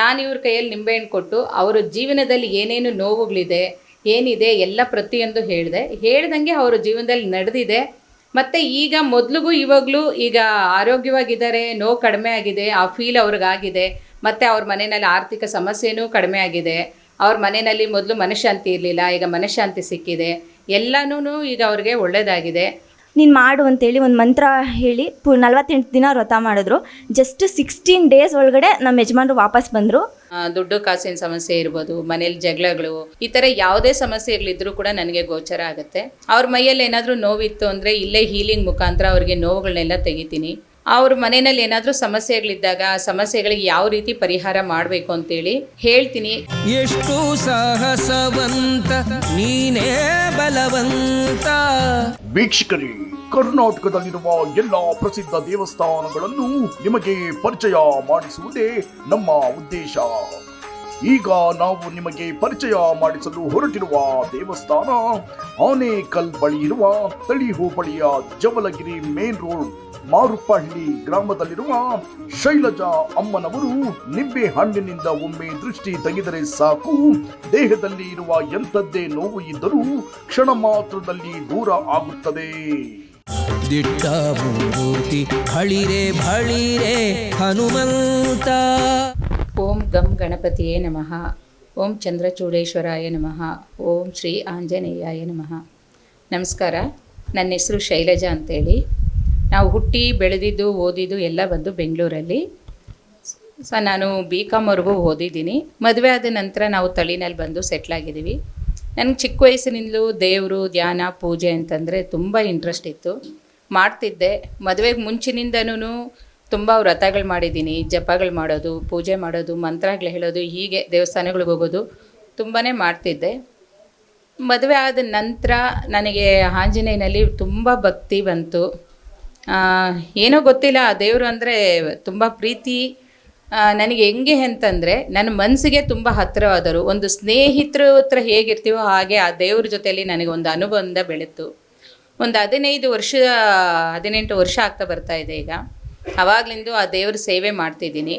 ನಾನು ಇವ್ರ ಕೈಯಲ್ಲಿ ನಿಂಬೆಹಣ್ಣು ಕೊಟ್ಟು ಅವರ ಜೀವನದಲ್ಲಿ ಏನೇನು ನೋವುಗಳಿದೆ, ಏನಿದೆ ಎಲ್ಲ ಪ್ರತಿಯೊಂದು ಹೇಳಿದೆ. ಹೇಳ್ದಂಗೆ ಅವರ ಜೀವನದಲ್ಲಿ ನಡೆದಿದೆ. ಮತ್ತು ಈಗ ಮೊದಲಿಗೂ ಇವಾಗಲೂ ಈಗ ಆರೋಗ್ಯವಾಗಿದ್ದಾರೆ, ನೋವು ಕಡಿಮೆ ಆಗಿದೆ, ಆ ಫೀಲ್ ಅವ್ರಿಗಾಗಿದೆ. ಮತ್ತು ಅವ್ರ ಮನೆಯಲ್ಲಿ ಆರ್ಥಿಕ ಸಮಸ್ಯೆನೂ ಕಡಿಮೆ ಆಗಿದೆ. ಅವ್ರ ಮನೆಯಲ್ಲಿ ಮೊದಲು ಮನಃಶಾಂತಿ ಇರಲಿಲ್ಲ, ಈಗ ಮನಃಶಾಂತಿ ಸಿಕ್ಕಿದೆ. ಎಲ್ಲನೂ ಈಗ ಅವ್ರಿಗೆ ಒಳ್ಳೆಯದಾಗಿದೆ ನೀನು ಮಾಡು ಅಂತೇಳಿ ಒಂದು ಮಂತ್ರ ಹೇಳಿ ಪು ನಲ್ವತ್ತೆಂಟು ದಿನ ವ್ರತ ಮಾಡಿದ್ರು. ಜಸ್ಟ್ ಸಿಕ್ಸ್ಟೀನ್ ಡೇಸ್ ಒಳಗಡೆ ನಮ್ಮ ಯಜಮಾನ್ರು ವಾಪಸ್ ಬಂದರು. ಆ, ದುಡ್ಡು ಕಾಸಿನ ಸಮಸ್ಯೆ ಇರ್ಬೋದು ಮನೇಲಿ ಜಗಳಗಳು ಈ ಥರ ಯಾವುದೇ ಸಮಸ್ಯೆಗಳಿದ್ರೂ ಕೂಡ ನನಗೆ ಗೋಚರ ಆಗುತ್ತೆ. ಅವ್ರ ಮೈಯಲ್ಲಿ ಏನಾದರೂ ನೋವಿತ್ತು ಅಂದರೆ ಇಲ್ಲೇ ಹೀಲಿಂಗ್ ಮುಖಾಂತರ ಅವ್ರಿಗೆ ನೋವುಗಳನ್ನೆಲ್ಲ ತೆಗಿತೀನಿ. ಅವ್ರ ಮನೆಯಲ್ಲಿ ಏನಾದರೂ ಸಮಸ್ಯೆಗಳಿದ್ದಾಗ ಆ ಸಮಸ್ಯೆಗಳಿಗೆ ಯಾವ ರೀತಿ ಪರಿಹಾರ ಮಾಡಬೇಕು ಅಂತೇಳಿ ಹೇಳ್ತೀನಿ. ಎಷ್ಟು ಸಾಹಸವಂತ ನೀನೇ ಬಲವಂತ. ವೀಕ್ಷಕರೇ ಕರ್ನಾಟಕದಲ್ಲಿರುವ ಎಲ್ಲ ಪ್ರಸಿದ್ಧ ದೇವಸ್ಥಾನಗಳನ್ನು ನಿಮಗೆ ಪರಿಚಯ ಮಾಡಿಸುವುದೇ ನಮ್ಮ ಉದ್ದೇಶ. ಈಗ ನಾವು ನಿಮಗೆ ಪರಿಚಯ ಮಾಡಿಸಲು ಹೊರಟಿರುವ ದೇವಸ್ಥಾನ ಆನೇಕಲ್ ಬಳಿ ಇರುವ ತಳಿ ಹೋಬಳಿಯ ಜವಲಗಿರಿ ಮೇನ್ ರೋಡ್, ಮಾರುಪಹಳ್ಳಿ ಗ್ರಾಮದಲ್ಲಿರುವ ಶೈಲಜಾ ಅಮ್ಮನವರು ನಿಂಬೆ ಹಣ್ಣಿನಿಂದ ಒಮ್ಮೆ ದೃಷ್ಟಿ ತೆಗೆದರೆ ಸಾಕು. ದೇಹದಲ್ಲಿ ಇರುವ ಎಂಥದ್ದೇ ನೋವು ಇದ್ದರೂ ಕ್ಷಣ ಮಾತ್ರದಲ್ಲಿ ದೂರ ಆಗುತ್ತದೆ. ದಿಟ್ಟ ಮೂರ್ತಿ ಹಳಿರೆ ಬಳಿರೆ ಹನುಮಂತ. ಓಂ ಗಂ ಗಣಪತಿಯೇ ನಮಃ. ಓಂ ಚಂದ್ರಚೂಡೇಶ್ವರಾಯ ನಮಃ. ಓಂ ಶ್ರೀ ಆಂಜನೇಯಾಯ ನಮಃ. ನಮಸ್ಕಾರ. ನನ್ನ ಹೆಸರು ಶೈಲಜಾ ಅಂತೇಳಿ. ನಾವು ಹುಟ್ಟಿ, ಬೆಳೆದಿದ್ದು, ಓದಿದ್ದು ಎಲ್ಲ ಬಂದು ಬೆಂಗಳೂರಲ್ಲಿ. ಸೊ, ನಾನು ಬಿ ಕಾಮ್ವರೆಗೂ ಓದಿದ್ದೀನಿ. ಮದುವೆ ಆದ ನಂತರ ನಾವು ತಳಿನಲ್ಲಿ ಬಂದು ಸೆಟ್ಲಾಗಿದ್ದೀವಿ ನನಗೆ ಚಿಕ್ಕ ವಯಸ್ಸಿನಿಂದಲೂ ದೇವರು, ಧ್ಯಾನ, ಪೂಜೆ ಅಂತಂದರೆ ತುಂಬ ಇಂಟ್ರೆಸ್ಟ್ ಇತ್ತು. ಮಾಡ್ತಿದ್ದೆ. ಮದುವೆಗೆ ಮುಂಚಿನಿಂದನೂ ತುಂಬ ವ್ರತಗಳು ಮಾಡಿದ್ದೀನಿ. ಜಪಗಳು ಮಾಡೋದು, ಪೂಜೆ ಮಾಡೋದು, ಮಂತ್ರಗಳು ಹೇಳೋದು, ಹೀಗೆ ದೇವಸ್ಥಾನಗಳಿಗೆ ಹೋಗೋದು ತುಂಬಾ ಮಾಡ್ತಿದ್ದೆ. ಮದುವೆ ಆದ ನಂತರ ನನಗೆ ಆಂಜನೇಯನಲ್ಲಿ ತುಂಬ ಭಕ್ತಿ ಬಂತು. ಏನೋ ಗೊತ್ತಿಲ್ಲ. ದೇವರು ಅಂದರೆ ತುಂಬ ಪ್ರೀತಿ ನನಗೆ ಹೆಂಗೆ ಅಂತಂದರೆ ನನ್ನ ಮನಸ್ಸಿಗೆ ತುಂಬ ಹತ್ತಿರವಾದರು. ಒಂದು ಸ್ನೇಹಿತರ ಹತ್ರ ಹೇಗಿರ್ತೀವೋ ಹಾಗೆ ಆ ದೇವ್ರ ಜೊತೆಯಲ್ಲಿ ನನಗೆ ಒಂದು ಅನುಬಂಧ ಬೆಳೆತು. ಒಂದು ಹದಿನೈದು ವರ್ಷ, ಹದಿನೆಂಟು ವರ್ಷ ಆಗ್ತಾ ಬರ್ತಾ ಇದೆ ಈಗ. ಅವಾಗಲಿಂದ ಆ ದೇವ್ರ ಸೇವೆ ಮಾಡ್ತಿದ್ದೀನಿ.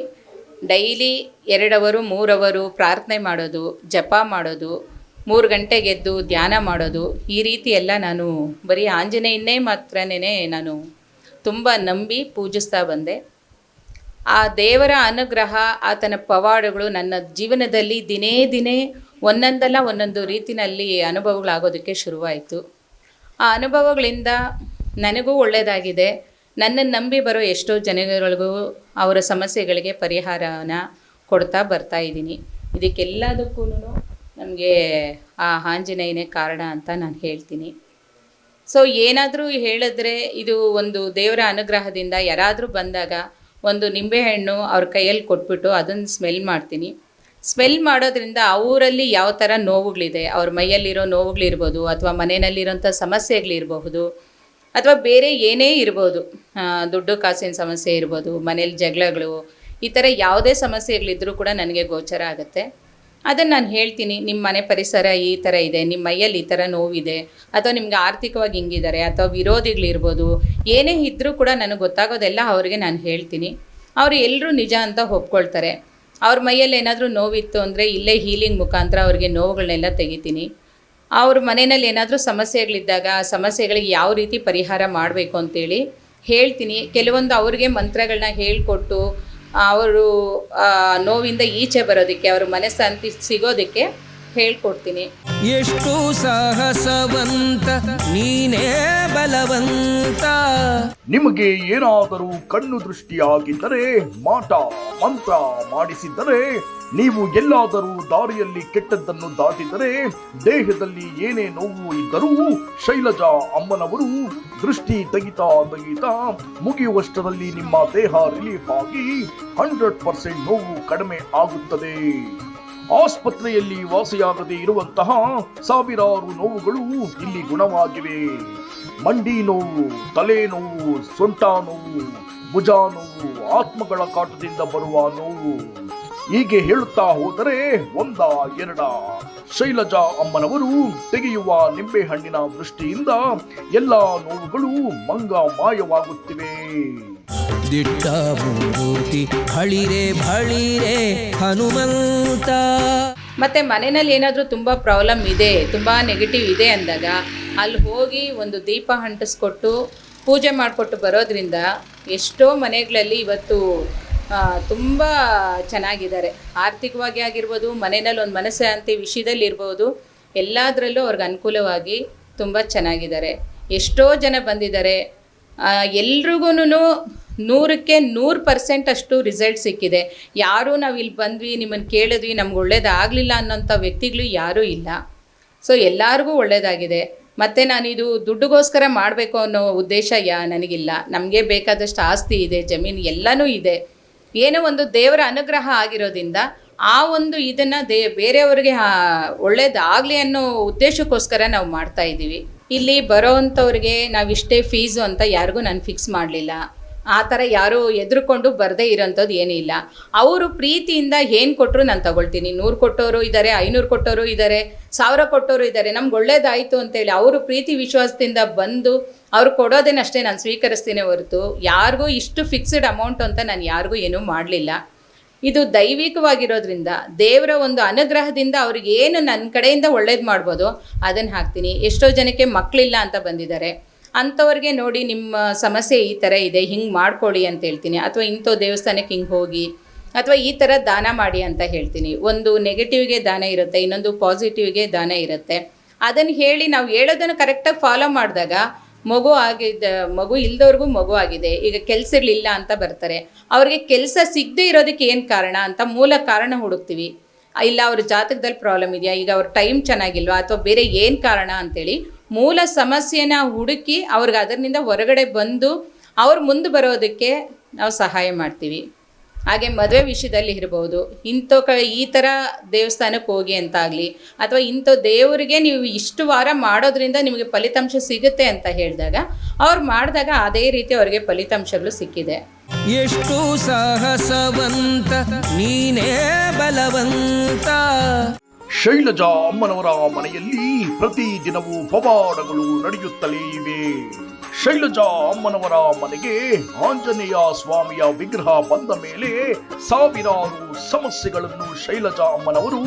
ಡೈಲಿ ಎರಡು ಅವರು ಪ್ರಾರ್ಥನೆ ಮಾಡೋದು, ಜಪ ಮಾಡೋದು, ಮೂರು ಗಂಟೆಗೆ ಎದ್ದು ಧ್ಯಾನ ಮಾಡೋದು, ಈ ರೀತಿ ಎಲ್ಲ ನಾನು ಬರೀ ಆಂಜನೇಯನ್ನೇ ಮಾತ್ರನೇ ನಾನು ತುಂಬ ನಂಬಿ ಪೂಜಿಸ್ತಾ ಬಂದೆ. ಆ ದೇವರ ಅನುಗ್ರಹ, ಆತನ ಪವಾಡಗಳು ನನ್ನ ಜೀವನದಲ್ಲಿ ದಿನೇ ದಿನೇ ಒಂದೊಂದಲ್ಲ ಒಂದೊಂದು ರೀತಿನಲ್ಲಿ ಅನುಭವಗಳಾಗೋದಕ್ಕೆ ಶುರುವಾಯಿತು. ಆ ಅನುಭವಗಳಿಂದ ನನಗೂ ಒಳ್ಳೆಯದಾಗಿದೆ. ನನ್ನನ್ನು ನಂಬಿ ಬರೋ ಎಷ್ಟೋ ಜನಗಳಿಗೂ ಅವರ ಸಮಸ್ಯೆಗಳಿಗೆ ಪರಿಹಾರನ ಕೊಡ್ತಾ ಬರ್ತಾ ಇದ್ದೀನಿ. ಇದಕ್ಕೆಲ್ಲದಕ್ಕೂ ನಮಗೆ ಆ ಆಂಜನೇಯನೇ ಕಾರಣ ಅಂತ ನಾನು ಹೇಳ್ತೀನಿ. ಸೊ ಏನಾದರೂ ಹೇಳಿದ್ರೆ ಇದು ಒಂದು ದೇವರ ಅನುಗ್ರಹದಿಂದ ಯಾರಾದರೂ ಬಂದಾಗ ಒಂದು ನಿಂಬೆಹಣ್ಣು ಅವ್ರ ಕೈಯಲ್ಲಿ ಕೊಟ್ಬಿಟ್ಟು ಅದನ್ನು ಸ್ಮೆಲ್ ಮಾಡ್ತೀನಿ. ಸ್ಮೆಲ್ ಮಾಡೋದ್ರಿಂದ ಅವರಲ್ಲಿ ಯಾವ ಥರ ನೋವುಗಳಿದೆ, ಅವ್ರ ಮೈಯಲ್ಲಿರೋ ನೋವುಗಳಿರ್ಬೋದು ಅಥವಾ ಮನೆಯಲ್ಲಿರೋಂಥ ಸಮಸ್ಯೆಗಳಿರಬಹುದು ಅಥವಾ ಬೇರೆ ಏನೇ ಇರ್ಬೋದು ದುಡ್ಡು ಕಾಸಿನ ಸಮಸ್ಯೆ ಇರ್ಬೋದು, ಮನೇಲಿ ಜಗಳಗಳು, ಈ ಥರ ಯಾವುದೇ ಸಮಸ್ಯೆಗಳಿದ್ದರೂ ಕೂಡ ನನಗೆ ಗೋಚರ ಆಗುತ್ತೆ. ಅದನ್ನು ನಾನು ಹೇಳ್ತೀನಿ ನಿಮ್ಮ ಮನೆ ಪರಿಸರ ಈ ಥರ ಇದೆ ನಿಮ್ಮ ಮೈಯಲ್ಲಿ ಈ ಥರ ನೋವಿದೆ, ಅಥವಾ ನಿಮ್ಗೆ ಆರ್ಥಿಕವಾಗಿ ಹಿಂಗಿದ್ದಾರೆ, ಅಥವಾ ವಿರೋಧಿಗಳಿರ್ಬೋದು ಏನೇ ಇದ್ದರೂ ಕೂಡ ನನಗೆ ಗೊತ್ತಾಗೋದೆಲ್ಲ ಅವರಿಗೆ ನಾನು ಹೇಳ್ತೀನಿ. ಅವರು ಎಲ್ಲರೂ ನಿಜ ಅಂತ ಒಪ್ಕೊಳ್ತಾರೆ. ಅವ್ರ ಮೈಯಲ್ಲಿ ಏನಾದರೂ ನೋವಿತ್ತು ಅಂದರೆ ಇಲ್ಲೇ ಹೀಲಿಂಗ್ ಮುಖಾಂತರ ಅವ್ರಿಗೆ ನೋವುಗಳನ್ನೆಲ್ಲ ತೆಗಿತೀನಿ. ಅವ್ರ ಮನೆಯಲ್ಲಿ ಏನಾದರೂ ಸಮಸ್ಯೆಗಳಿದ್ದಾಗ ಆ ಸಮಸ್ಯೆಗಳಿಗೆ ಯಾವ ರೀತಿ ಪರಿಹಾರ ಮಾಡಬೇಕು ಅಂತೇಳಿ ಹೇಳ್ತೀನಿ. ಕೆಲವೊಂದು ಅವ್ರಿಗೆ ಮಂತ್ರಗಳನ್ನ ಹೇಳ್ಕೊಟ್ಟು ಅವರು ನೋವಿಂದ ಈಚೆ ಬರೋದಕ್ಕೆ ಅವರು ಮನಃಶಾಂತಿ ಸಿಗೋದಕ್ಕೆ ಹೇಳ್ಕೊಡ್ತೀನಿ. ಎಷ್ಟು ಸಾಹಸವಂತ ನೀನೇ ಬಲವಂತ. ನಿಮಗೆ ಏನಾದರೂ ಕಣ್ಣು ದೃಷ್ಟಿಯಾಗಿದ್ದರೆ ಮಾಟ ಮಂತ್ರ ಮಾಡಿಸಿದ್ದರೆ ನೀವು ಎಲ್ಲಾದರೂ ದಾರಿಯಲ್ಲಿ ಕೆಟ್ಟದ್ದನ್ನು ದಾಟಿದರೆ ದೇಹದಲ್ಲಿ ಏನೇ ನೋವು ಇದ್ದರೂ ಶೈಲಜಾ ಅಮ್ಮನವರು ದೃಷ್ಟಿ ತೆಗಿತಾ ತೆಗಿತಾ ಮುಗಿಯುವಷ್ಟರಲ್ಲಿ ನಿಮ್ಮ ದೇಹ ರಿಲೀಫ್ ಆಗಿ ಹಂಡ್ರೆಡ್ ಪರ್ಸೆಂಟ್ ನೋವು ಕಡಿಮೆ ಆಗುತ್ತದೆ. ಆಸ್ಪತ್ರೆಯಲ್ಲಿ ವಾಸಿಯಾಗದೆ ಇರುವಂತಹ ಸಾವಿರಾರು ನೋವುಗಳು ಇಲ್ಲಿ ಗುಣವಾಗಿವೆ. ಮಂಡಿ ನೋವು, ತಲೆ ನೋವು, ಸೊಂಟ ನೋವು, ಭುಜ ನೋವು, ಆತ್ಮಗಳ ಕಾಟದಿಂದ ಬರುವ ನೋವು. ಹೀಗೆ ಹೇಳುತ್ತಾ ಹೋದರೆ ಒಂದ ಎರಡ. ಶೈಲಜಾ ಅಮ್ಮನವರು ತೆಗೆಯುವ ನಿಂಬೆಹಣ್ಣಿನ ದೃಷ್ಟಿಯಿಂದ ಎಲ್ಲ ನೋವುಗಳು ಮಂಗ ಮಾಯವಾಗುತ್ತಿವೆ ದಿಟ್ಟ ಮೂರ್ತಿ ಹಳಿರೆ ಬಳಿರೆ ಹನುಮಂತ. ಮತ್ತೆ ಮನೆಯಲ್ಲಿ ಏನಾದರೂ ತುಂಬ ಪ್ರಾಬ್ಲಮ್ ಇದೆ, ತುಂಬ ನೆಗೆಟಿವ್ ಇದೆ ಅಂದಾಗ ಅಲ್ಲಿ ಹೋಗಿ ಒಂದು ದೀಪ ಅಂಟಿಸ್ಕೊಟ್ಟು, ಪೂಜೆ ಮಾಡಿಕೊಟ್ಟು ಬರೋದ್ರಿಂದ ಎಷ್ಟೋ ಮನೆಗಳಲ್ಲಿ ಇವತ್ತು ತುಂಬ ಚೆನ್ನಾಗಿದ್ದಾರೆ. ಆರ್ಥಿಕವಾಗಿ ಆಗಿರ್ಬೋದು, ಮನೆಯಲ್ಲಿ ಒಂದು ಮನಸ್ಸಾಂತಿ ವಿಷಯದಲ್ಲಿ ಇರ್ಬೋದು, ಎಲ್ಲದರಲ್ಲೂ ಅವ್ರಿಗೆ ಅನುಕೂಲವಾಗಿ ತುಂಬ ಚೆನ್ನಾಗಿದ್ದಾರೆ. ಎಷ್ಟೋ ಜನ ಬಂದಿದ್ದಾರೆ ಎಲ್ರಿಗೂ ನೂರಕ್ಕೆ ನೂರು ಪರ್ಸೆಂಟ್ ಅಷ್ಟು ರಿಸಲ್ಟ್ ಸಿಕ್ಕಿದೆ. ಯಾರೂ ನಾವು ಇಲ್ಲಿ ಬಂದ್ವಿ ನಿಮ್ಮನ್ನು ಕೇಳಿದ್ವಿ, ನಮ್ಗೆ ಒಳ್ಳೇದಾಗಲಿಲ್ಲ ಅನ್ನೋಂಥ ವ್ಯಕ್ತಿಗಳು ಯಾರೂ ಇಲ್ಲ. ಸೊ ಎಲ್ಲರಿಗೂ ಒಳ್ಳೆಯದಾಗಿದೆ ಮತ್ತು ನಾನಿದು ದುಡ್ಡುಗೋಸ್ಕರ ಮಾಡಬೇಕು ಅನ್ನೋ ಉದ್ದೇಶ ಯಾ, ನನಗಿಲ್ಲ. ನಮಗೆ ಬೇಕಾದಷ್ಟು ಆಸ್ತಿ ಇದೆ, ಜಮೀನು ಎಲ್ಲನೂ ಇದೆ. ಏನೋ ಒಂದು ದೇವರ ಅನುಗ್ರಹ ಆಗಿರೋದ್ರಿಂದ ಆ ಒಂದು ಇದನ್ನು ದೇ, ಬೇರೆಯವ್ರಿಗೆ ಒಳ್ಳೇದಾಗಲಿ ಅನ್ನೋ ಉದ್ದೇಶಕ್ಕೋಸ್ಕರ ನಾವು ಮಾಡ್ತಾ ಇದ್ದೀವಿ. ಇಲ್ಲಿ ಬರೋವಂಥವ್ರಿಗೆ ಇಷ್ಟೇ ಫೀಸು ಅಂತ ಯಾರಿಗೂ ನಾನು ಫಿಕ್ಸ್ ಮಾಡಲಿಲ್ಲ. ಆ ಥರ ಯಾರೂ ಎದುರುಕೊಂಡು ಬರದೇ ಇರೋಂಥದ್ದು ಏನಿಲ್ಲ ಅವರು ಪ್ರೀತಿಯಿಂದ ಏನು ಕೊಟ್ಟರು ನಾನು ತಗೊಳ್ತೀನಿ. ನೂರು ಕೊಟ್ಟವರು ಇದ್ದಾರೆ ಐನೂರು ಕೊಟ್ಟವರು ಇದ್ದಾರೆ ಸಾವಿರ ಕೊಟ್ಟವರು ಇದ್ದಾರೆ ನಮ್ಗೆ ಒಳ್ಳೇದಾಯಿತು ಅಂತೇಳಿ ಅವರು ಪ್ರೀತಿ ವಿಶ್ವಾಸದಿಂದ ಬಂದು ಅವ್ರು ಕೊಡೋದೇನಷ್ಟೇ ನಾನು ಸ್ವೀಕರಿಸ್ತೀನಿ ಹೊರತು. ಯಾರಿಗೂ ಇಷ್ಟು ಫಿಕ್ಸ್ಡ್ ಅಮೌಂಟ್ ಅಂತ ನಾನು ಯಾರಿಗೂ ಏನೂ ಮಾಡಲಿಲ್ಲ. ಇದು ದೈವಿಕವಾಗಿರೋದ್ರಿಂದ ದೇವರ ಒಂದು ಅನುಗ್ರಹದಿಂದ ಅವ್ರಿಗೆ ಏನು ನನ್ನ ಕಡೆಯಿಂದ ಒಳ್ಳೇದು ಮಾಡ್ಬೋದು ಅದನ್ನು ಹಾಕ್ತೀನಿ. ಎಷ್ಟೋ ಜನಕ್ಕೆ ಮಕ್ಕಳಿಲ್ಲ ಅಂತ ಬಂದಿದ್ದಾರೆ. ಅಂಥವ್ರಿಗೆ ನೋಡಿ ನಿಮ್ಮ ಸಮಸ್ಯೆ ಈ ಥರ ಇದೆ, ಹಿಂಗೆ ಮಾಡ್ಕೊಳ್ಳಿ ಅಂತ ಹೇಳ್ತೀನಿ. ಅಥವಾ ಇಂಥ ದೇವಸ್ಥಾನಕ್ಕೆ ಹಿಂಗೆ ಹೋಗಿ, ಅಥವಾ ಈ ಥರ ದಾನ ಮಾಡಿ ಅಂತ ಹೇಳ್ತೀನಿ. ಒಂದು ನೆಗೆಟಿವ್ಗೆ ದಾನ ಇರುತ್ತೆ, ಇನ್ನೊಂದು ಪಾಸಿಟಿವ್ಗೆ ದಾನ ಇರುತ್ತೆ. ಅದನ್ನು ಹೇಳಿ ನಾವು ಹೇಳೋದನ್ನು ಕರೆಕ್ಟಾಗಿ ಫಾಲೋ ಮಾಡಿದಾಗ ಮಗು ಆಗಿದ್ದ ಮಗು ಇಲ್ದವ್ರಿಗೂ ಮಗು ಆಗಿದೆ, ಈಗ ಕೆಲಸ ಇರಲಿಲ್ಲ ಅಂತ ಬರ್ತಾರೆ. ಅವ್ರಿಗೆ ಕೆಲಸ ಸಿಗದೇ ಇರೋದಕ್ಕೆ ಏನು ಕಾರಣ ಅಂತ ಮೂಲ ಕಾರಣ ಹುಡುಕ್ತೀವಿ. ಇಲ್ಲ, ಅವ್ರ ಜಾತಕದಲ್ಲಿ ಪ್ರಾಬ್ಲಮ್ ಇದೆಯಾ, ಈಗ ಅವ್ರ ಟೈಮ್ ಚೆನ್ನಾಗಿಲ್ವಾ, ಅಥವಾ ಬೇರೆ ಏನು ಕಾರಣ ಅಂತೇಳಿ ಮೂಲ ಸಮಸ್ಯೆನ ಹುಡುಕಿ ಅವ್ರಿಗೆ ಅದರಿಂದ ಹೊರಗಡೆ ಬಂದು ಅವ್ರು ಮುಂದೆ ಬರೋದಕ್ಕೆ ನಾವು ಸಹಾಯ ಮಾಡ್ತೀವಿ. ಹಾಗೆ ಮದುವೆ ವಿಷಯದಲ್ಲಿ ಇರ್ಬೋದು ಇಂಥ ಕ ಈ ಥರ ದೇವಸ್ಥಾನಕ್ಕೆ ಹೋಗಿ ಅಂತಾಗಲಿ ಅಥವಾ ಇಂಥ ದೇವರಿಗೆ ನೀವು ಇಷ್ಟು ವಾರ ಮಾಡೋದ್ರಿಂದ ನಿಮಗೆ ಫಲಿತಾಂಶ ಸಿಗುತ್ತೆ ಅಂತ ಹೇಳಿದಾಗ ಅವ್ರು ಮಾಡಿದಾಗ ಅದೇ ರೀತಿ ಅವರಿಗೆ ಫಲಿತಾಂಶಗಳು ಸಿಕ್ಕಿದೆ. ಎಷ್ಟು ಸಾಹಸವಂತ ನೀನೇ ಬಲವಂತ. ಶೈಲಜಾ ಅಮ್ಮನವರ ಮನೆಯಲ್ಲಿ ಪ್ರತಿ ದಿನವೂ ಪವಾಡಗಳು ನಡೆಯುತ್ತಲೇ ಇವೆ. ಶೈಲಜಾ ಅಮ್ಮನವರ ಮನೆಗೆ ಆಂಜನೇಯ ಸ್ವಾಮಿಯ ವಿಗ್ರಹ ಬಂದ ಮೇಲೆ ಸಾವಿರಾರು ಸಮಸ್ಯೆಗಳನ್ನು ಶೈಲಜಾ ಅಮ್ಮನವರು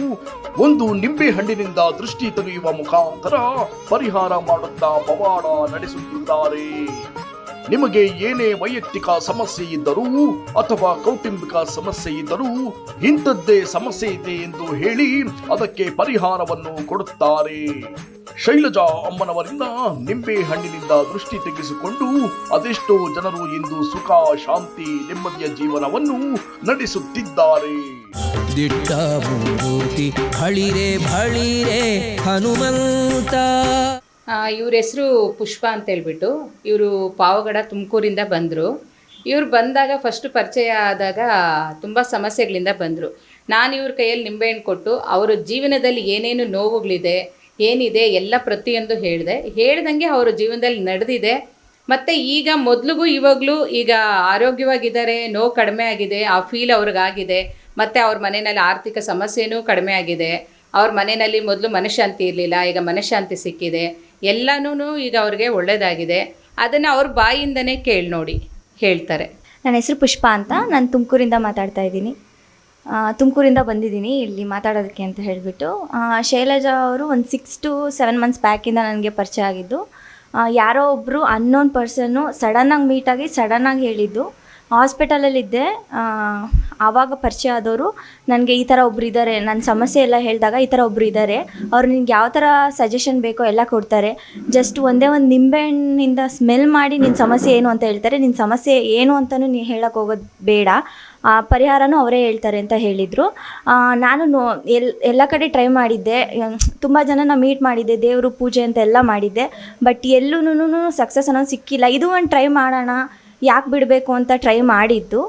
ಒಂದು ನಿಂಬೆ ಹಣ್ಣಿನಿಂದ ದೃಷ್ಟಿ ತೆಗೆಯುವ ಮುಖಾಂತರ ಪರಿಹಾರ ಮಾಡುತ್ತಾ ಪವಾಡ ನಡೆಸುತ್ತಿದ್ದಾರೆ. ನಿಮಗೆ ಏನೇ ವೈಯಕ್ತಿಕ ಸಮಸ್ಯೆ ಇದ್ದರೂ ಅಥವಾ ಕೌಟುಂಬಿಕ ಸಮಸ್ಯೆ ಇದ್ದರೂ ಇಂಥದ್ದೇ ಸಮಸ್ಯೆ ಇದೆ ಎಂದು ಹೇಳಿ ಅದಕ್ಕೆ ಪರಿಹಾರವನ್ನು ಕೊಡುತ್ತಾರೆ. ಶೈಲಜಾ ಅಮ್ಮನವರಿಂದ ನಿಂಬೆ ಹಣ್ಣಿನಿಂದ ದೃಷ್ಟಿ ತೆಗೆಸಿಕೊಂಡು ಅದೆಷ್ಟೋ ಜನರು ಇಂದು ಸುಖ, ಶಾಂತಿ, ನೆಮ್ಮದಿಯ ಜೀವನವನ್ನು ನಡೆಸುತ್ತಿದ್ದಾರೆ. ದಿಟ್ಟ ಹಳಿರೆ ಹನುಮಂತ ಇವ್ರ ಹೆಸರು ಪುಷ್ಪ ಅಂತ ಹೇಳ್ಬಿಟ್ಟು ಇವರು ಪಾವಗಡ ತುಮಕೂರಿಂದ ಬಂದರು. ಇವ್ರು ಬಂದಾಗ ಫಸ್ಟ್ ಪರಿಚಯ ಆದಾಗ ತುಂಬ ಸಮಸ್ಯೆಗಳಿಂದ ಬಂದರು. ನಾನು ಇವ್ರ ಕೈಯಲ್ಲಿ ನಿಂಬೆಹಣ್ಣು ಕೊಟ್ಟು ಅವರ ಜೀವನದಲ್ಲಿ ಏನೇನು ನೋವುಗಳಿದೆ, ಏನಿದೆ ಎಲ್ಲ ಪ್ರತಿಯೊಂದು ಹೇಳಿದೆ. ಹೇಳ್ದಂಗೆ ಅವರ ಜೀವನದಲ್ಲಿ ನಡೆದಿದೆ. ಮತ್ತು ಈಗ ಮೊದಲಿಗೂ ಇವಾಗಲೂ ಈಗ ಆರೋಗ್ಯವಾಗಿದ್ದಾರೆ, ನೋವು ಕಡಿಮೆ ಆಗಿದೆ, ಆ ಫೀಲ್ ಅವ್ರಿಗಾಗಿದೆ. ಮತ್ತು ಅವ್ರ ಮನೆಯಲ್ಲಿ ಆರ್ಥಿಕ ಸಮಸ್ಯೆನೂ ಕಡಿಮೆ ಆಗಿದೆ. ಅವ್ರ ಮನೆಯಲ್ಲಿ ಮೊದಲು ಮನಃಶಾಂತಿ ಇರಲಿಲ್ಲ, ಈಗ ಮನಃಶಾಂತಿ ಸಿಕ್ಕಿದೆ. ಎಲ್ಲನೂ ಈಗ ಅವ್ರಿಗೆ ಒಳ್ಳೆಯದಾಗಿದೆ ಅದನ್ನು ಅವ್ರ ಬಾಯಿಂದನೇ ಕೇಳಿ ನೋಡಿ, ಹೇಳ್ತಾರೆ. ನನ್ನ ಹೆಸರು ಪುಷ್ಪ ಅಂತ, ನಾನು ತುಮಕೂರಿಂದ ಮಾತಾಡ್ತಾ ಇದ್ದೀನಿ. ತುಮಕೂರಿಂದ ಬಂದಿದ್ದೀನಿ ಇಲ್ಲಿ ಮಾತಾಡೋದಕ್ಕೆ ಅಂತ ಹೇಳಿಬಿಟ್ಟು. ಶೈಲಜಾ ಅವರು ಒಂದು ಸಿಕ್ಸ್ ಟು ಸೆವೆನ್ ಮಂತ್ಸ್ ಬ್ಯಾಕಿಂದ ನನಗೆ ಪರಿಚಯ ಆಗಿದ್ದು ಯಾರೋ ಒಬ್ಬರು ಅನ್ನೋನ್ ಪರ್ಸನ್ನು ಸಡನ್ನಾಗಿ ಮೀಟಾಗಿ ಸಡನ್ನಾಗಿ ಹೇಳಿದ್ದು. ಹಾಸ್ಪಿಟಲಲ್ಲಿದ್ದೆ ಆವಾಗ ಪರಿಚಯ ಆದವರು ನನಗೆ ಈ ಥರ ಒಬ್ರು ಇದ್ದಾರೆ ನನ್ನ ಸಮಸ್ಯೆ ಎಲ್ಲ ಹೇಳಿದಾಗ ಈ ಥರ ಒಬ್ರು ಇದ್ದಾರೆ ಅವ್ರು ನಿನ್ಗೆ ಯಾವ ಥರ ಸಜೆಷನ್ ಬೇಕೋ ಎಲ್ಲ ಕೊಡ್ತಾರೆ ಜಸ್ಟ್ ಒಂದೇ ಒಂದು ನಿಂಬೆಹಣ್ಣಿಂದ ಸ್ಮೆಲ್ ಮಾಡಿ ನಿನ್ನ ಸಮಸ್ಯೆ ಏನು ಅಂತ ಹೇಳ್ತಾರೆ ನಿನ್ನ ಸಮಸ್ಯೆ ಏನು ಅಂತಲೂ ನೀ ಹೇಳಕ್ಕೆ ಹೋಗೋದು ಬೇಡ ಆ, ಪರಿಹಾರನೂ ಅವರೇ ಹೇಳ್ತಾರೆ ಅಂತ ಹೇಳಿದರು ನಾನು ನೋ ಎಲ್ ಎಲ್ಲ ಕಡೆ ಟ್ರೈ ಮಾಡಿದ್ದೆ ತುಂಬ ಜನನ ಮೀಟ್ ಮಾಡಿದ್ದೆ ದೇವರು ಪೂಜೆ ಅಂತ ಎಲ್ಲ ಮಾಡಿದ್ದೆ ಬಟ್ ಎಲ್ಲೂ ಸಕ್ಸಸ್ ಅನ್ನೋದು ಸಿಕ್ಕಿಲ್ಲ ಇದು ಒಂದು ಟ್ರೈ ಮಾಡೋಣ ಯಾಕೆ ಬಿಡಬೇಕು ಅಂತ ಟ್ರೈ ಮಾಡಿದ್ದು.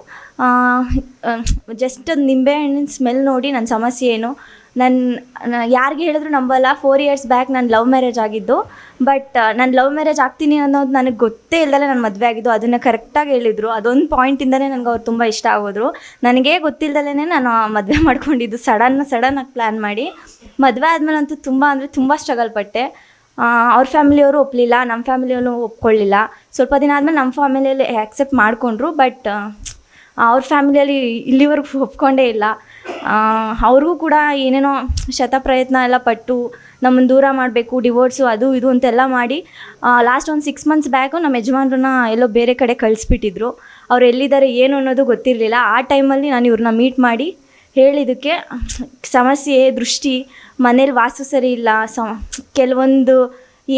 ಜಸ್ಟ್ ನಿಂಬೆಹಣ್ಣಿನ ಸ್ಮೆಲ್ ನೋಡಿ ನನ್ನ ಸಮಸ್ಯೆ ಏನು. ನನ್ನ ಯಾರಿಗೆ ಹೇಳಿದ್ರು ನಂಬಲ್ಲ. ಫೋರ್ ಇಯರ್ಸ್ ಬ್ಯಾಕ್ ನಾನು ಲವ್ ಮ್ಯಾರೇಜ್ ಆಗಿದ್ದು. ಬಟ್ ನಾನು ಲವ್ ಮ್ಯಾರೇಜ್ ಆಗ್ತೀನಿ ಅನ್ನೋದು ನನಗೆ ಗೊತ್ತೇ ಇಲ್ದಲೆ ನಾನು ಮದುವೆ ಆಗಿದ್ದು. ಅದನ್ನು ಕರೆಕ್ಟಾಗಿ ಹೇಳಿದರು. ಅದೊಂದು ಪಾಯಿಂಟಿಂದಲೇ ನನಗೆ ಅವ್ರು ತುಂಬ ಇಷ್ಟ ಆಗೋದ್ರು. ನನಗೇ ಗೊತ್ತಿಲ್ಲದಲೇ ನಾನು ಮದುವೆ ಮಾಡ್ಕೊಂಡಿದ್ದು. ಸಡನ್ ಸಡನ್ನಾಗಿ ಪ್ಲ್ಯಾನ್ ಮಾಡಿ. ಮದುವೆ ಆದಮೇಲಂತೂ ತುಂಬ ಅಂದರೆ ತುಂಬ ಸ್ಟ್ರಗಲ್ ಪಟ್ಟೆ. ಅವ್ರ ಫ್ಯಾಮಿಲಿಯವರು ಒಪ್ಪಲಿಲ್ಲ ನಮ್ಮ ಫ್ಯಾಮಿಲಿಯವರು ಒಪ್ಕೊಳ್ಳಿಲ್ಲ. ಸ್ವಲ್ಪ ದಿನ ಆದಮೇಲೆ ನಮ್ಮ ಫ್ಯಾಮಿಲಿಯಲ್ಲಿ ಆ್ಯಕ್ಸೆಪ್ಟ್ ಮಾಡಿಕೊಂಡ್ರು ಬಟ್ ಅವ್ರ ಫ್ಯಾಮಿಲಿಯಲ್ಲಿ ಇಲ್ಲಿವರೆಗೂ ಒಪ್ಕೊಂಡೇ ಇಲ್ಲ. ಅವ್ರಿಗೂ ಕೂಡ ಏನೇನೋ ಶತ ಪ್ರಯತ್ನ ಎಲ್ಲ ಪಟ್ಟು ನಮ್ಮನ್ನು ದೂರ ಮಾಡಬೇಕು ಡಿವೋರ್ಸು ಅದು ಇದು ಅಂತೆಲ್ಲ ಮಾಡಿ ಲಾಸ್ಟ್ ಒಂದು ಸಿಕ್ಸ್ ಮಂತ್ಸ್ ಬ್ಯಾಕು ನಮ್ಮ ಯಜಮಾನ್ರನ್ನ ಎಲ್ಲೋ ಬೇರೆ ಕಡೆ ಕಳಿಸ್ಬಿಟ್ಟಿದ್ರು. ಅವ್ರು ಎಲ್ಲಿದ್ದಾರೆ, ಏನು ಅನ್ನೋದು ಗೊತ್ತಿರಲಿಲ್ಲ. ಆ ಟೈಮಲ್ಲಿ ನಾನು ಇವ್ರನ್ನ ಮೀಟ್ ಮಾಡಿ ಹೇಳಿದ್ದಕ್ಕೆ ಸಮಸ್ಯೆ, ದೃಷ್ಟಿ, ಮನೇಲಿ ವಾಸು ಸರಿ ಇಲ್ಲ ಸ ಕೆಲವೊಂದು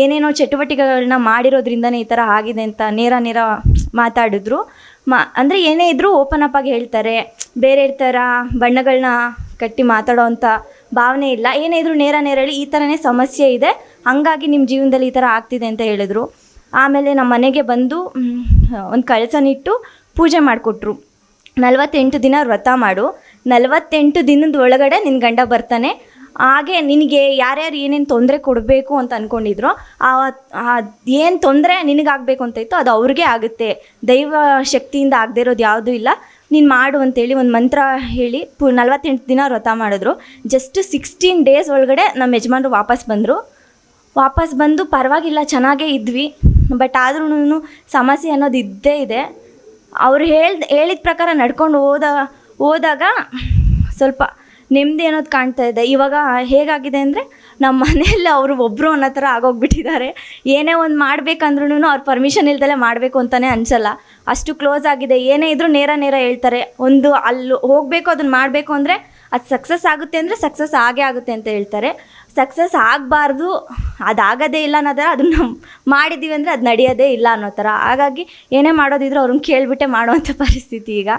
ಏನೇನೋ ಚಟುವಟಿಕೆಗಳನ್ನ ಮಾಡಿರೋದ್ರಿಂದನೇ ಈ ಥರ ಆಗಿದೆ ಅಂತ ನೇರ ನೇರ ಮಾತಾಡಿದ್ರು. ಮಾ, ಅಂದರೆ ಏನೇ ಇದ್ದರೂ ಓಪನ್ ಅಪ್ ಆಗಿ ಹೇಳ್ತಾರೆ, ಬೇರೆ ಥರ ಬಣ್ಣಗಳನ್ನ ಕಟ್ಟಿ ಮಾತಾಡೋ ಅಂಥ ಭಾವನೆ ಇಲ್ಲ. ಏನೇ ಇದ್ರು ನೇರ ನೇರ ಈ ಥರನೇ ಸಮಸ್ಯೆ ಇದೆ, ಹಾಗಾಗಿ ನಿಮ್ಮ ಜೀವನದಲ್ಲಿ ಈ ಥರ ಆಗ್ತಿದೆ ಅಂತ ಹೇಳಿದ್ರು. ಆಮೇಲೆ ನಮ್ಮ ಮನೆಗೆ ಬಂದು ಒಂದು ಕಳಸನಿಟ್ಟು ಪೂಜೆ ಮಾಡಿಕೊಟ್ರು. ನಲವತ್ತೆಂಟು ದಿನ ವ್ರತ ಮಾಡು. ನಲವತ್ತೆಂಟು ದಿನದ ಒಳಗಡೆ ನಿನ್ನ ಗಂಡ ಬರ್ತಾನೆ. ಹಾಗೆ ನಿನಗೆ ಯಾರ್ಯಾರು ಏನೇನು ತೊಂದರೆ ಕೊಡಬೇಕು ಅಂತ ಅಂದ್ಕೊಂಡಿದ್ರು ಏನು ತೊಂದರೆ ನಿನಗಾಗಬೇಕು ಅಂತ ಇತ್ತು ಅದು ಅವ್ರಿಗೆ ಆಗುತ್ತೆ. ದೈವ ಶಕ್ತಿಯಿಂದ ಆಗದೆ ಇರೋದು ಯಾವುದೂ ಇಲ್ಲ. ನೀನು ಮಾಡು ಅಂತೇಳಿ ಒಂದು ಮಂತ್ರ ಹೇಳಿ ಪು ನಲವತ್ತೆಂಟು ದಿನ ವ್ರತ ಮಾಡಿದ್ರು. ಜಸ್ಟ್ ಸಿಕ್ಸ್ಟೀನ್ ಡೇಸ್ ಒಳಗಡೆ ನಮ್ಮ ಯಜಮಾನರು ವಾಪಸ್ ಬಂದರು. ವಾಪಸ್ ಬಂದು ಪರವಾಗಿಲ್ಲ, ಚೆನ್ನಾಗೇ ಇದ್ವಿ. ಬಟ್ ಆದ್ರೂ ಸಮಸ್ಯೆ ಅನ್ನೋದು ಇದ್ದೇ ಇದೆ. ಅವ್ರು ಹೇಳ್ದ ಹೇಳಿದ ಪ್ರಕಾರ ನಡ್ಕೊಂಡು ಹೋದ ಹೋದಾಗ ಸ್ವಲ್ಪ ನೆಮ್ಮದಿ ಅನ್ನೋದು ಕಾಣ್ತಾ ಇದೆ. ಇವಾಗ ಹೇಗಾಗಿದೆ ಅಂದರೆ ನಮ್ಮ ಮನೆಯಲ್ಲಿ ಅವರು ಒಬ್ಬರು ಅನ್ನೋ ಥರ ಆಗೋಗ್ಬಿಟ್ಟಿದ್ದಾರೆ. ಏನೇ ಒಂದು ಮಾಡಬೇಕಂದ್ರೂ ಅವ್ರ ಪರ್ಮಿಷನ್ ಇಲ್ದಲೇ ಮಾಡಬೇಕು ಅಂತಲೇ ಅನಿಸಲ್ಲ. ಅಷ್ಟು ಕ್ಲೋಸ್ ಆಗಿದೆ. ಏನೇ ಇದ್ರೂ ನೇರ ನೇರ ಹೇಳ್ತಾರೆ. ಒಂದು ಅಲ್ಲಿ ಹೋಗಬೇಕು ಅದನ್ನು ಮಾಡಬೇಕು ಅಂದರೆ ಅದು ಸಕ್ಸಸ್ ಆಗುತ್ತೆ ಅಂದರೆ ಸಕ್ಸಸ್ ಆಗೇ ಆಗುತ್ತೆ ಅಂತ ಹೇಳ್ತಾರೆ. ಸಕ್ಸಸ್ ಆಗಬಾರ್ದು, ಅದಾಗೋದೇ ಇಲ್ಲ ಅನ್ನೋ ಥರ ಅದನ್ನು ಮಾಡಿದ್ದೀವಿ ಅಂದರೆ ಅದು ನಡೆಯೋದೇ ಇಲ್ಲ ಅನ್ನೋ ಥರ. ಹಾಗಾಗಿ ಏನೇ ಮಾಡೋದಿದ್ರು ಅವ್ರನ್ನ ಕೇಳಿಬಿಟ್ಟೆ ಮಾಡುವಂಥ ಪರಿಸ್ಥಿತಿ ಈಗ.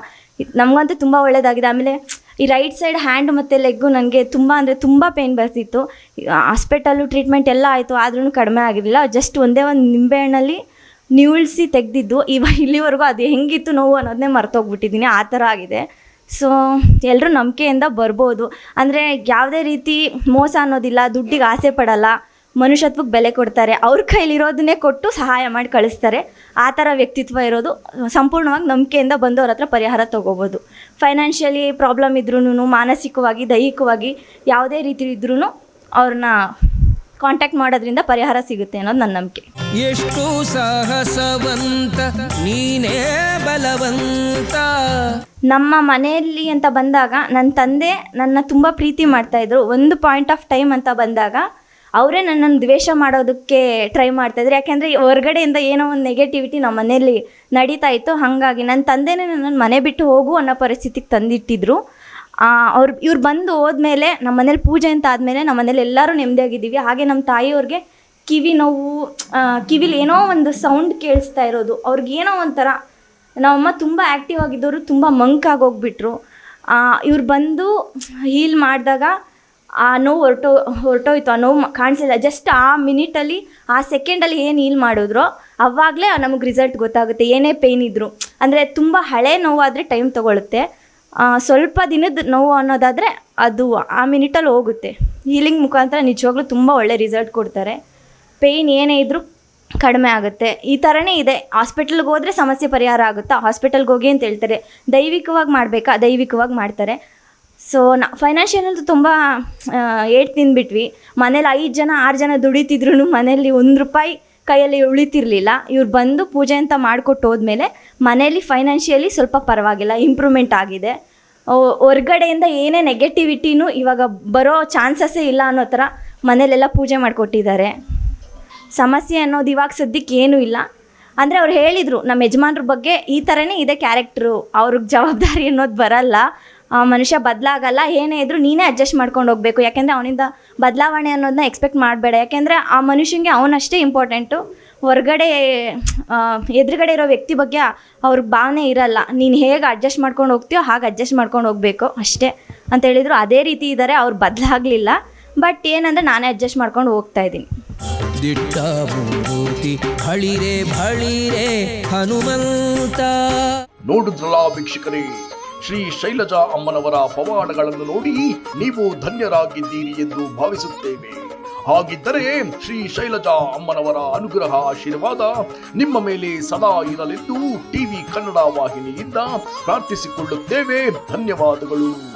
ನಮಗಂತೂ ತುಂಬ ಒಳ್ಳೆಯದಾಗಿದೆ ಆಮೇಲೆ ಈ ರೈಟ್ ಸೈಡ್ ಹ್ಯಾಂಡ್ ಮತ್ತು ಲೆಗ್ಗು ನನಗೆ ತುಂಬ ಅಂದರೆ ತುಂಬ ಪೇಯ್ನ್ ಬರ್ತಿತ್ತು. ಹಾಸ್ಪಿಟಲ್ಲು ಟ್ರೀಟ್ಮೆಂಟ್ ಎಲ್ಲ ಆಯಿತು ಆದ್ರೂ ಕಡಿಮೆ ಆಗಿರಲಿಲ್ಲ. ಜಸ್ಟ್ ಒಂದೇ ಒಂದು ನಿಂಬೆಹಣ್ಣಲ್ಲಿ ನಿವುಳಿಸಿ ತೆಗೆದಿದ್ದು. ಇವ ಇಲ್ಲಿವರೆಗೂ ಅದು ಹೆಂಗಿತ್ತು ನೋವು ಅನ್ನೋದನ್ನೇ ಮರ್ತೋಗ್ಬಿಟ್ಟಿದ್ದೀನಿ. ಆ ಥರ ಆಗಿದೆ. ಸೊ ಎಲ್ಲರೂ ನಂಬಿಕೆಯಿಂದ ಬರ್ಬೋದು. ಅಂದರೆ ಯಾವುದೇ ರೀತಿ ಮೋಸ ಅನ್ನೋದಿಲ್ಲ, ದುಡ್ಡಿಗೆ ಆಸೆ ಪಡಲ್ಲ, ಮನುಷ್ಯತ್ವಕ್ಕೆ ಬೆಲೆ ಕೊಡ್ತಾರೆ, ಅವ್ರ ಕೈಲಿರೋದನ್ನೇ ಕೊಟ್ಟು ಸಹಾಯ ಮಾಡಿ ಕಳಿಸ್ತಾರೆ, ಆ ಥರ ವ್ಯಕ್ತಿತ್ವ ಇರೋದು, ಸಂಪೂರ್ಣವಾಗಿ ನಂಬಿಕೆಯಿಂದ ಬಂದವ್ರ ಹತ್ರ ಪರಿಹಾರ ತೊಗೋಬೋದು. ಫೈನಾನ್ಷಿಯಲಿ ಪ್ರಾಬ್ಲಮ್ ಇದ್ರೂ ಮಾನಸಿಕವಾಗಿ, ದೈಹಿಕವಾಗಿ, ಯಾವುದೇ ರೀತಿ ಇದ್ರೂ ಅವ್ರನ್ನ ಕಾಂಟ್ಯಾಕ್ಟ್ ಮಾಡೋದ್ರಿಂದ ಪರಿಹಾರ ಸಿಗುತ್ತೆ ಅನ್ನೋದು ನನ್ನ ನಂಬಿಕೆ. ಎಷ್ಟು ಸಾಹಸವಂತ ನೀನೇ ಬಲವಂತ. ನಮ್ಮ ಮನೆಯಲ್ಲಿ ಅಂತ ಬಂದಾಗ ನನ್ನ ತಂದೆ ನನ್ನ ತುಂಬ ಪ್ರೀತಿ ಮಾಡ್ತಾಯಿದ್ರು ಒಂದು ಪಾಯಿಂಟ್ ಆಫ್ ಟೈಮ್ ಅಂತ ಬಂದಾಗ ಅವರೇ ನನ್ನನ್ನು ದ್ವೇಷ ಮಾಡೋದಕ್ಕೆ ಟ್ರೈ ಮಾಡ್ತಾಯಿದ್ರು ಯಾಕೆಂದರೆ ಹೊರಗಡೆಯಿಂದ ಏನೋ ಒಂದು ನೆಗೆಟಿವಿಟಿ ನಮ್ಮ ಮನೆಯಲ್ಲಿ ನಡೀತಾ ಇತ್ತು. ಹಾಗಾಗಿ ನನ್ನ ತಂದೆನೇ ನನ್ನನ್ನು ಮನೆ ಬಿಟ್ಟು ಹೋಗು ಅನ್ನೋ ಪರಿಸ್ಥಿತಿಗೆ ತಂದಿಟ್ಟಿದ್ರು. ಅವ್ರು, ಇವ್ರು ಬಂದು ಹೋದ್ಮೇಲೆ ನಮ್ಮ ಮನೇಲಿ ಪೂಜೆ ಅಂತ ಆದಮೇಲೆ ನಮ್ಮ ಮನೇಲಿ ಎಲ್ಲರೂ ನೆಮ್ಮದಿಯಾಗಿದ್ದೀವಿ ಹಾಗೆ ನಮ್ಮ ತಾಯಿಯವ್ರಿಗೆ ಕಿವಿ ನೋವು ಕಿವಿಲಿ ಏನೋ ಒಂದು ಸೌಂಡ್ ಕೇಳಿಸ್ತಾ ಇರೋದು. ಅವ್ರಿಗೇನೋ ಒಂಥರ, ನಮ್ಮಮ್ಮ ತುಂಬ ಆ್ಯಕ್ಟಿವ್ ಆಗಿದ್ದವರು, ತುಂಬ ಮಂಕ್ ಹೋಗ್ಬಿಟ್ರು ಇವ್ರು ಬಂದು ಹೀಲ್ ಮಾಡಿದಾಗ ಆ ನೋವು ಹೊರಟೋ, ಹೊರಟೋಯ್ತು. ಆ ನೋವು ಕಾಣಿಸಿಲ್ಲ. ಜಸ್ಟ್ ಆ ಮಿನಿಟಲ್ಲಿ, ಆ ಸೆಕೆಂಡಲ್ಲಿ ಏನು ಹೀಲ್ ಮಾಡಿದ್ರು, ಅವಾಗಲೇ ನಮಗೆ ರಿಸಲ್ಟ್ ಗೊತ್ತಾಗುತ್ತೆ. ಏನೇ ಪೇಯ್ನ್ ಇದ್ದರು ಅಂದರೆ ತುಂಬ ಹಳೆ ನೋವಾದರೆ ಟೈಮ್ ತೊಗೊಳುತ್ತೆ. ಸ್ವಲ್ಪ ದಿನದ ನೋವು ಅನ್ನೋದಾದರೆ ಅದು ಆ ಮಿನಿಟಲ್ಲಿ ಹೋಗುತ್ತೆ. ಹೀಲಿಂಗ್ ಮುಖಾಂತರ ನಿಜವಾಗ್ಲೂ ತುಂಬ ಒಳ್ಳೆ ರಿಸಲ್ಟ್ ಕೊಡ್ತಾರೆ. ಪೇಯ್ನ್ ಏನೇ ಇದ್ದರೂ ಕಡಿಮೆ ಆಗುತ್ತೆ. ಈ ಥರನೇ ಇದೆ. ಹಾಸ್ಪಿಟಲ್ಗೆ ಹೋದರೆ ಸಮಸ್ಯೆ ಪರಿಹಾರ ಆಗುತ್ತಾ. ಹಾಸ್ಪಿಟಲ್ಗೆ ಹೋಗಿ ಅಂತ ಹೇಳ್ತಾರೆ. ದೈವಿಕವಾಗಿ ಮಾಡಬೇಕಾ? ದೈವಿಕವಾಗಿ ಮಾಡ್ತಾರೆ. ಸೊ ನಾ ಫೈನಾನ್ಷಿಯಲ್ ತುಂಬ ಏಟ್ ತಿಂದ್ಬಿಟ್ವಿ. ಮನೇಲಿ ಐದು ಜನ, ಆರು ಜನ ದುಡಿತಿದ್ರು ಮನೇಲಿ ಒಂದು ರೂಪಾಯಿ ಕೈಯಲ್ಲಿ ಉಳಿತಿರ್ಲಿಲ್ಲ. ಇವ್ರು ಬಂದು ಪೂಜೆ ಅಂತ ಮಾಡಿಕೊಟ್ಟು ಹೋದ್ಮೇಲೆ ಮನೇಲಿ ಫೈನಾನ್ಷಿಯಲಿ ಸ್ವಲ್ಪ ಪರವಾಗಿಲ್ಲ ಇಂಪ್ರೂವ್ಮೆಂಟ್ ಆಗಿದೆ. ಹೊರ್ಗಡೆಯಿಂದ ಏನೇ ನೆಗೆಟಿವಿಟಿನೂ ಇವಾಗ ಬರೋ ಚಾನ್ಸಸ್ಸೇ ಇಲ್ಲ ಅನ್ನೋ ಥರ ಮನೇಲೆಲ್ಲ ಪೂಜೆ ಮಾಡಿಕೊಟ್ಟಿದ್ದಾರೆ. ಸಮಸ್ಯೆ ಅನ್ನೋದು ಇವಾಗ ಸದ್ಯಕ್ಕೆ ಏನೂ ಇಲ್ಲ. ಅಂದರೆ ಅವ್ರು ಹೇಳಿದರು, ನಮ್ಮ ಯಜಮಾನ್ರ ಬಗ್ಗೆ ಈ ಥರನೇ ಇದೆ ಕ್ಯಾರೆಕ್ಟ್ರು ಅವ್ರಿಗೆ ಜವಾಬ್ದಾರಿ ಅನ್ನೋದು ಬರಲ್ಲ. ಆ ಮನುಷ್ಯ ಬದಲಾಗಲ್ಲ ಏನೇ ಇದ್ರೂ ನೀನೇ ಅಡ್ಜಸ್ಟ್ ಮಾಡ್ಕೊಂಡು ಹೋಗಬೇಕು. ಯಾಕೆಂದರೆ ಅವನಿಂದ ಬದಲಾವಣೆ ಅನ್ನೋದನ್ನ ಎಕ್ಸ್ಪೆಕ್ಟ್ ಮಾಡಬೇಡ. ಯಾಕೆಂದರೆ ಆ ಮನುಷ್ಯನಿಗೆ ಅವನಷ್ಟೇ ಇಂಪಾರ್ಟೆಂಟು ಹೊರಗಡೆ ಎದುರುಗಡೆ ಇರೋ ವ್ಯಕ್ತಿ ಬಗ್ಗೆ ಅವ್ರ ಭಾವನೆ ಇರಲ್ಲ. ನೀನು ಹೇಗೆ ಅಡ್ಜಸ್ಟ್ ಮಾಡ್ಕೊಂಡು ಹೋಗ್ತೀಯೋ ಹಾಗೆ ಅಡ್ಜಸ್ಟ್ ಮಾಡ್ಕೊಂಡು ಹೋಗಬೇಕು. ಅಷ್ಟೇ. ಅಂತ ಹೇಳಿದ್ರು. ಅದೇ ರೀತಿ ಇದ್ದಾರೆ ಅವ್ರು ಬದಲಾಗಲಿಲ್ಲ. ಬಟ್ ಏನಂದರೆ ನಾನೇ ಅಡ್ಜಸ್ಟ್ ಮಾಡ್ಕೊಂಡು ಹೋಗ್ತಾ ಇದ್ದೀನಿ. ದಿಟ್ಟ ಮೂರ್ತಿ ಬಳಿರೆ ಬಳಿರೆ ಹನುಮಂತ. ನೋಡಿದ್ರಲ್ಲ ವೀಕ್ಷಕರೇ? ಶ್ರೀ ಶೈಲಜಾ ಅಮ್ಮನವರ ಪವಾಡಗಳನ್ನು ನೋಡಿ ನೀವು ಧನ್ಯರಾಗಿದ್ದೀರಿ ಎಂದು ಭಾವಿಸುತ್ತೇವೆ. ಹಾಗಿದ್ದರೆ ಶ್ರೀ ಶೈಲಜಾ ಅಮ್ಮನವರ ಅನುಗ್ರಹ ಆಶೀರ್ವಾದ ನಿಮ್ಮ ಮೇಲೆ ಸದಾ ಇರಲೆಂದು ಟಿವಿ ಕನ್ನಡ ವಾಹಿನಿಯಿಂದ ಪ್ರಾರ್ಥಿಸಿಕೊಳ್ಳುತ್ತೇವೆ. ಧನ್ಯವಾದಗಳು.